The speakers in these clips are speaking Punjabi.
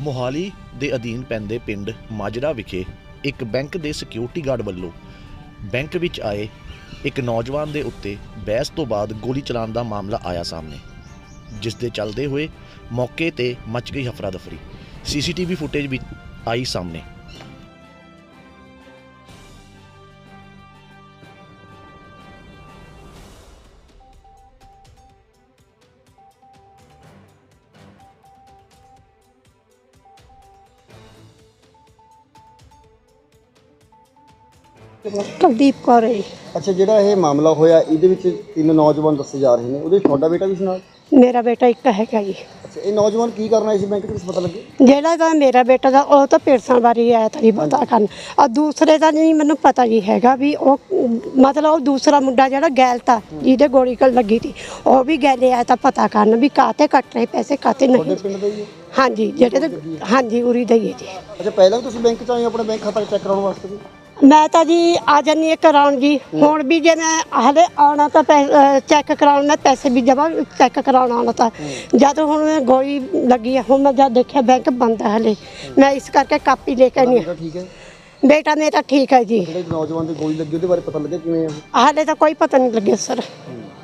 ਮੋਹਾਲੀ ਦੇ ਅਧੀਨ ਪੈਂਦੇ ਪਿੰਡ ਮਾਜਰਾ ਵਿਖੇ ਇੱਕ ਬੈਂਕ ਦੇ ਸਿਕਿਉਰਿਟੀ ਗਾਰਡ ਵੱਲੋਂ ਬੈਂਕ ਵਿੱਚ ਆਏ ਇੱਕ ਨੌਜਵਾਨ ਦੇ ਉੱਤੇ ਬਹਿਸ ਤੋਂ ਬਾਅਦ ਗੋਲੀ ਚਲਾਉਣ ਦਾ ਮਾਮਲਾ ਆਇਆ ਸਾਹਮਣੇ, ਜਿਸ ਦੇ ਚੱਲਦੇ ਹੋਏ ਮੌਕੇ ਤੇ ਮਚ ਗਈ ਹਫਰਾ ਦਫਰੀ ਸੀਸੀਟੀਵੀ ਫੁਟੇਜ ਵੀ ਆਈ ਸਾਹਮਣੇ। ਕੁਲਦੀਪ ਕੌਰ ਹੈ ਜੀ। ਅੱਛਾ ਜਿਹੜਾ ਇਹ ਮਾਮਲਾ ਹੋਇਆ ਇਹਦੇ ਵਿੱਚ ਤਿੰਨ ਨੌਜਵਾਨ ਦੱਸੇ ਜਾ ਰਹੇ ਨੇ। ਉਹਦੇ ਵਿੱਚ ਤੁਹਾਡਾ ਬੇਟਾ ਵੀ ਸੀ ਨਾਲ? ਮੇਰਾ ਬੇਟਾ ਇੱਕ ਹੈਗਾ ਜੀ। ਅੱਛਾ ਇਹ ਨੌਜਵਾਨ ਕੀ ਕਰਨ ਆਏ ਸੀ? ਬੈਂਕ ਦੇ ਵਿੱਚ ਪਤਾ ਲੱਗੇ ਜਿਹੜਾ ਤਾਂ ਮੇਰਾ ਬੇਟਾ ਦਾ ਉਹ ਤਾਂ ਪੇਰਸਾਂ ਬਾਰੇ ਆਇਆ ਤਾਂ ਨਹੀਂ ਪਤਾ ਕਰਨ। ਆ ਦੂਸਰੇ ਦਾ ਨਹੀਂ ਮੈਨੂੰ ਪਤਾ ਜੀ ਹੈਗਾ ਵੀ ਉਹ ਮਤਲਬ ਉਹ ਦੂਸਰਾ ਮੁੰਡਾ ਜਿਹੜਾ ਗੈਲ ਤਾ ਜਿਹਦੇ ਗੋਲੀ ਕਲ ਲੱਗੀ ਸੀ ਉਹ ਵੀ ਗੈਲੇ ਆਇਆ ਤਾਂ ਪਤਾ ਕਰਨ ਵੀ ਕਾਤੇ ਕੱਟ ਰਹੇ ਪੈਸੇ ਕਾਤੇ ਤੁਹਾਡੇ ਨਹੀਂ ਪਿੰਡ ਦਾ ਹੀ ਹੈ? ਹਾਂਜੀ ਜਿਹੜੇ ਤੇ ਹਾਂਜੀ ਉਰੀ ਦਾ ਹੈ ਜੀ। ਅੱਛਾ ਪਹਿਲਾਂ ਵੀ ਤੁਸੀਂ ਬੈਂਕ ਚ ਆਏ ਹੋ ਆਪਣਾ ਬੈਂਕ ਖਾਤਾ ਚੈੱਕ ਕਰਾਉਣ ਵਾਸਤੇ ਵੀ? ਮੈਂ ਤਾਂ ਜੀ ਆ ਜਾਨੀ ਇੱਕ ਕਰਾਉਣ ਜੀ। ਹੁਣ ਵੀ ਜੇ ਮੈਂ ਹਲੇ ਆਉਣਾ ਤਾਂ ਚੈੱਕ ਕਰਾਉਣ ਮੈਂ ਪੈਸੇ ਵੀ ਜਮਾ ਚੈੱਕ ਕਰਾਉਣ ਆਉਣਾ ਤਾਂ। ਜਦ ਹੁਣ ਗੋਲੀ ਲੱਗੀ ਹੈ ਹੁਣ ਮੈਂ ਜਦ ਦੇਖਿਆ ਬੈਂਕ ਬੰਦ ਹੈ ਹਲੇ। ਮੈਂ ਇਸ ਕਰਕੇ ਕਾਪੀ ਲੈ ਕੇ ਨਹੀਂ ਬੇਟਾ ਠੀਕ ਹੈ? ਬੇਟਾ ਮੇਰਾ ਠੀਕ ਹੈ ਜੀ। ਜਿਹੜੇ ਨੌਜਵਾਨ ਦੀ ਗੋਲੀ ਲੱਗੀ ਉਹਦੇ ਬਾਰੇ ਪਤਾ ਲੱਗਿਆ ਕਿਵੇਂ ਆ? ਉਹ? ਹਾਲੇ ਤਾਂ ਕੋਈ ਪਤਾ ਨਹੀਂ ਲੱਗਿਆ ਸਰ।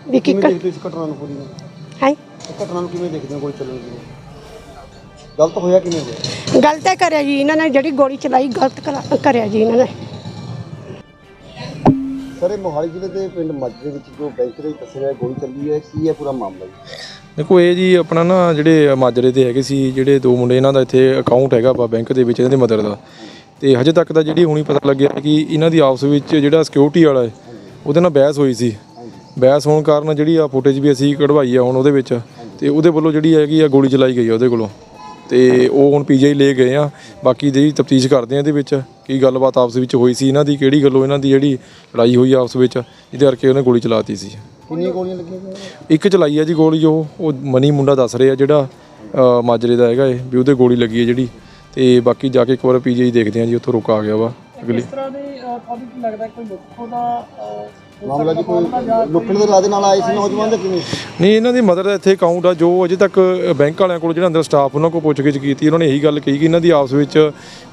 ਵੀ ਕੀ ਕਿਵੇਂ ਦੇਖਦੇ ਹੋ ਇਸ ਘਟਨਾ ਨੂੰ ਪੂਰੀ ਨੂੰ ਹੈ? ਇਹ ਘਟਨਾ ਨੂੰ ਕਿਵੇਂ ਦੇਖਦੇ ਹੋ ਗੋਲੀ ਚੱਲਣ ਦੀ? ਗਲਤ ਹੋਇਆ ਕਿਵੇਂ ਹੋਇਆ? ਗਲਤ ਕਰਿਆ ਜੀ ਇਹਨਾਂ ਨੇ ਜਿਹੜੀ ਗੋਲੀ ਚਲਾਈ ਗਲਤ ਕਰਾ- ਕਰਿਆ ਜੀ ਇਹਨਾਂ ਨੇ। ਸਰ ਮੋਹਾਲੀ ਜ਼ਿਲ੍ਹੇ ਦੇ ਪਿੰਡ ਮਾਜਰੇ ਵਿੱਚ ਜੋ ਬੈਂਕ ਦੇ ਦੱਸਿਆ ਗੋਲੀ ਚੱਲੀ ਹੈ, ਕੀ ਹੈ ਪੂਰਾ ਮਾਮਲਾ ਜੀ? ਦੇਖੋ, ਇਹ ਜੀ ਆਪਣਾ ਨਾ ਜਿਹੜੇ ਮਾਜਰੇ ਦੇ ਹੈਗੇ ਸੀ, ਜਿਹੜੇ ਦੋ ਮੁੰਡੇ ਇਹਨਾਂ ਦਾ ਇੱਥੇ ਅਕਾਊਂਟ ਹੈਗਾ ਵਾ ਬੈਂਕ ਦੇ ਵਿੱਚ ਇਹਨਾਂ ਦੇ ਮਦਰ ਦਾ। ਤੇ ਹਜੇ ਤੱਕ ਤਾਂ ਜਿਹੜੀ ਹੁਣੀ ਪਤਾ ਲੱਗਿਆ ਕਿ ਇਹਨਾਂ ਦੀ ਆਪਸ ਵਿੱਚ ਜਿਹੜਾ ਸਿਕਿਉਰਿਟੀ ਵਾਲਾ ਹੈ, ਉਹਦੇ ਨਾਲ ਬਹਿਸ ਹੋਈ ਸੀ। ਬਹਿਸ ਹੋਣ ਕਾਰਨ ਜਿਹੜੀ ਆ ਫੁਟੇਜ ਵੀ ਅਸੀਂ ਕਢਵਾਈ ਆ ਹੁਣ ਉਹਦੇ ਵਿੱਚ, ਤੇ ਉਹਦੇ ਵੱਲੋਂ ਜਿਹੜੀ ਹੈਗੀ ਆ ਗੋਲੀ ਚਲਾਈ ਗਈ ਆ ਉਹਦੇ ਕੋਲੋਂ। ਤੇ ਉਹ ਹੁਣ ਪੀਜੀਆਈ ਲੈ ਗਏ ਆ। ਬਾਕੀ ਜਿਹੜੀ ਤਫਤੀਸ਼ ਕਰਦੇ ਆ ਇਹਦੇ ਵਿੱਚ ਕੀ ਗੱਲਬਾਤ ਆਪਸ ਵਿੱਚ ਹੋਈ ਸੀ ਇਹਨਾਂ ਦੀ ਕਿਹੜੀ ਗੱਲੋਂ ਇਹਨਾਂ ਦੀ ਜਿਹੜੀ ਲੜਾਈ ਹੋਈ ਆਪਸ ਵਿੱਚ ਜਿਹਦੇ ਕਰਕੇ ਉਹਨੇ ਗੋਲੀ ਚਲਾਤੀ ਸੀ। ਕਿੰਨੀਆਂ ਗੋਲੀਆਂ ਲੱਗੀਆਂ? ਇੱਕ ਚਲਾਈ ਆ ਜੀ ਗੋਲੀ ਉਹ ਉਹ ਮਨੀ ਮੁੰਡਾ ਦੱਸ ਰਿਹਾ ਜਿਹੜਾ ਮਾਜਰੇ ਦਾ ਹੈਗਾ ਇਹ ਵੀ ਉਹਦੇ ਗੋਲੀ ਲੱਗੀ ਹੈ ਜਿਹੜੀ। ਤੇ ਬਾਕੀ ਜਾ ਕੇ ਇੱਕ ਵਾਰ ਪੀਜੀਆਈ ਦੇਖਦੇ ਆ ਜੀ ਉੱਥੋਂ ਰੁਕ ਆ ਗਿਆ ਵਾ। ਅਗਲੀ ਮਾਮਲਾ ਜੀ ਕੋਈ ਲੁੱਟਣ ਦੇ ਇਰਾਦੇ ਨਾਲ ਆਏ ਸੀ ਨੌਜਵਾਨ ਜਾਂ ਕਿਵੇਂ? ਨਹੀਂ ਇਹਨਾਂ ਦੀ ਮਦਰ ਦਾ ਇੱਥੇ ਅਕਾਊਂਟ ਆ ਜੋ ਅਜੇ ਤੱਕ ਬੈਂਕ ਵਾਲਿਆਂ ਕੋਲ ਜਿਹੜਾ ਅੰਦਰ ਸਟਾਫ ਉਹਨਾਂ ਕੋਲ ਪੁੱਛਗਿੱਛ ਕੀਤੀ ਉਹਨਾਂ ਨੇ ਇਹੀ ਗੱਲ ਕਹੀ ਕਿ ਇਹਨਾਂ ਦੀ ਆਪਸ ਵਿੱਚ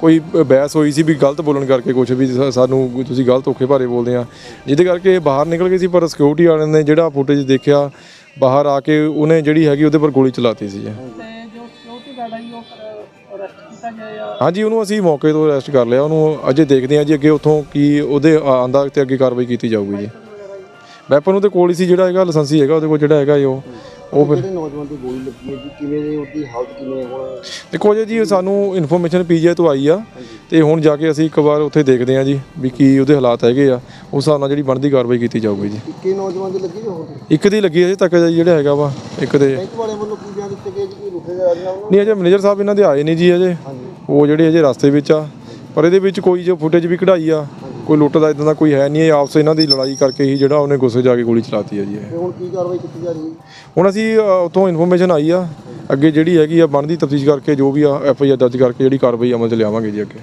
ਕੋਈ ਬਹਿਸ ਹੋਈ ਸੀ ਵੀ ਗਲਤ ਬੋਲਣ ਕਰਕੇ ਕੁਝ ਵੀ ਸਾਨੂੰ ਤੁਸੀਂ ਗਲਤ ਔਖੇ ਭਾਰੇ ਬੋਲਦੇ ਆ। ਜਿਹਦੇ ਕਰਕੇ ਬਾਹਰ ਨਿਕਲ ਗਏ ਸੀ ਪਰ ਸਿਕਿਉਰਿਟੀ ਵਾਲਿਆਂ ਨੇ ਜਿਹੜਾ ਫੁਟੇਜ ਦੇਖਿਆ ਬਾਹਰ ਆ ਕੇ ਉਹਨੇ ਜਿਹੜੀ ਹੈਗੀ ਉਹਦੇ ਪਰ ਗੋਲੀ ਚਲਾਤੀ ਸੀ। ਜੀ ਹਾਂਜੀ ਉਹਨੂੰ ਅਸੀਂ ਮੌਕੇ ਤੋਂ ਅਰੈਸਟ ਕਰ ਲਿਆ ਉਹਨੂੰ ਅਜੇ ਦੇਖਦੇ ਹਾਂ ਜੀ ਅੱਗੇ ਉੱਥੋਂ ਕੀ ਉਹਦੇ ਆਂਦਾ ਤੇ ਅੱਗੇ ਕਾਰਵਾਈ ਕੀਤੀ ਜਾਊਗੀ ਜੀ। ਵੈਪਨ ਉਹਦੇ ਕੋਲ ਹੀ ਸੀ ਜਿਹੜਾ ਹੈਗਾ ਲਾਇਸੈਂਸੀ ਹੈਗਾ ਉਹਦੇ ਕੋਲ ਜਿਹੜਾ ਹੈਗਾ ਜੀ ਉਹ। ਉਹ ਫਿਰ ਜਿਹੜੇ ਨੌਜਵਾਨ ਦੀ ਗੋਲੀ ਲੱਗੀ ਹੈ ਜੀ ਕਿਵੇਂ ਦੇ ਉਹਦੀ ਹਾਲਤ ਕਿਵੇਂ ਹੈ? ਹੁਣ ਦੇਖੋ ਜੀ ਜੀ ਸਾਨੂੰ ਇਨਫੋਰਮੇਸ਼ਨ ਪੀਜੀਆਈ ਤੋਂ ਆਈ ਆ ਤੇ ਹੁਣ ਜਾ ਕੇ ਅਸੀਂ ਇੱਕ ਵਾਰ ਉੱਥੇ ਦੇਖਦੇ ਹਾਂ ਜੀ ਵੀ ਕੀ ਉਹਦੇ ਹਾਲਾਤ ਹੈਗੇ ਆ। ਉਸ ਹਿਸਾਬ ਨਾਲ ਜਿਹੜੀ ਬਣਦੀ ਕਾਰਵਾਈ ਕੀਤੀ ਜਾਊਗੀ ਜੀ। ਇੱਕੇ ਨੌਜਵਾਨ ਦੀ ਲੱਗੀ ਜਾਂ ਹੋਰ ਇੱਕ ਦੀ ਲੱਗੀ ਅਜੇ ਤੱਕ ਜਿਹੜਾ ਹੈਗਾ ਵਾ ਇੱਕ ਦੇ। ਬੈਂਕ ਵਾਲਿਆਂ ਵੱਲੋਂ ਕੀ ਬਿਆਨ ਦਿੱਤੇ ਗਏ ਜੀ ਕੋਈ ਇਰਾਦੇ ਨਾਲ ਉਹਨਾਂ ਨਹੀਂ ਅਜੇ ਮੈਨੇਜਰ ਸਾਹਿਬ ਇਹਨਾਂ ਦੇ ਆਏ ਨਹੀਂ ਜੀ ਅਜੇ। ਉਹ ਜਿਹੜੇ ਅਜੇ ਰਸਤੇ ਵਿੱਚ ਆ। ਪਰ ਇਹਦੇ ਵਿੱਚ ਕੋਈ ਜੋ ਫੁਟੇਜ ਵੀ ਕਢਾਈ ਆ ਕੋਈ ਲੁੱਟ ਦਾ ਇਦਾਂ ਦਾ ਕੋਈ ਹੈ ਨਹੀਂ ਇਹ ਆਪਸ ਇਹਨਾਂ ਦੀ ਲੜਾਈ ਕਰਕੇ ਹੀ ਜਿਹੜਾ ਉਹਨੇ ਗੁੱਸੇ ਜਾ ਕੇ ਗੋਲੀ ਚਲਾਤੀ ਹੈ ਜੀ ਇਹ। ਤੇ ਹੁਣ ਕੀ ਕਾਰਵਾਈ ਕੀਤੀ ਜਾ ਰਹੀ ਹੈ? ਹੁਣ ਅਸੀਂ ਅ, ਉੱਥੋਂ ਇਨਫੋਰਮੇਸ਼ਨ ਆਈ ਆ ਅੱਗੇ ਜਿਹੜੀ ਹੈਗੀ ਆ ਬਣਦੀ ਤਫਤੀਸ਼ ਕਰਕੇ ਜੋ ਵੀ ਆ ਐਫ ਆਈ ਆਰ ਦਰਜ ਕਰਕੇ ਜਿਹੜੀ ਕਾਰਵਾਈ ਅਮਲ ਚ ਲਿਆਵਾਂਗੇ ਜੀ ਅੱਗੇ।